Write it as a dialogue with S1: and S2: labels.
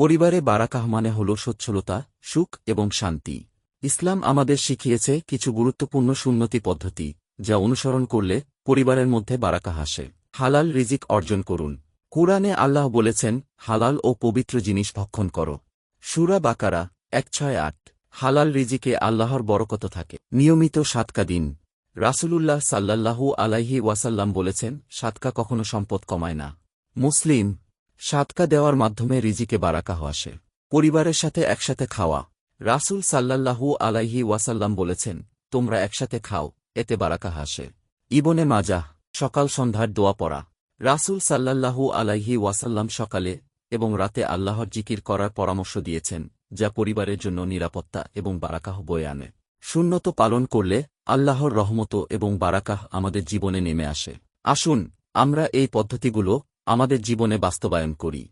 S1: পরিবারে বারাকাহ মানে হল সচ্ছলতা, সুখ এবং শান্তি। ইসলাম আমাদের শিখিয়েছে কিছু গুরুত্বপূর্ণ সুন্নতি পদ্ধতি, যা অনুসরণ করলে পরিবারের মধ্যে বারাকাহ আসে। হালাল রিজিক অর্জন করুন। কুরআনে আল্লাহ বলেছেন, হালাল ও পবিত্র জিনিস ভক্ষণ করো। সুরা বাকারা, এক ছয় আট। হালাল রিজিকে আল্লাহর বরকত থাকে। নিয়মিত সাতকা দিন। রাসুলুল্লাহ সাল্লাল্লাহু আলাইহি ওয়াসাল্লাম বলেছেন, সাতকা কখনো সম্পদ কমায় না। মুসলিম সাতকা দেওয়ার মাধ্যমে রিজিকে বারাকাহ আসে পরিবারের সাথে একসাথে খাওয়া। রাসূল সাল্লাল্লাহু আলাইহি ওয়াসাল্লাম বলেছেন, তোমরা একসাথে খাও, এতে বারাকাহ আসে ইবনে মাজাহ, সকাল সন্ধ্যার দোয়া পড়া। রাসূল সাল্লাল্লাহু আলাইহি ওয়াসাল্লাম সকালে এবং রাতে আল্লাহর জিকির করার পরামর্শ দিয়েছেন, যা পরিবারের জন্য নিরাপত্তা এবং বারাকাহ বয়ে আনে। শূন্যত পালন করলে আল্লাহর রহমত এবং বারাকাহ আমাদের জীবনে নেমে আসে। আসুন, আমরা এই পদ্ধতিগুলো আমাদের জীবনে বাস্তবায়ন করি।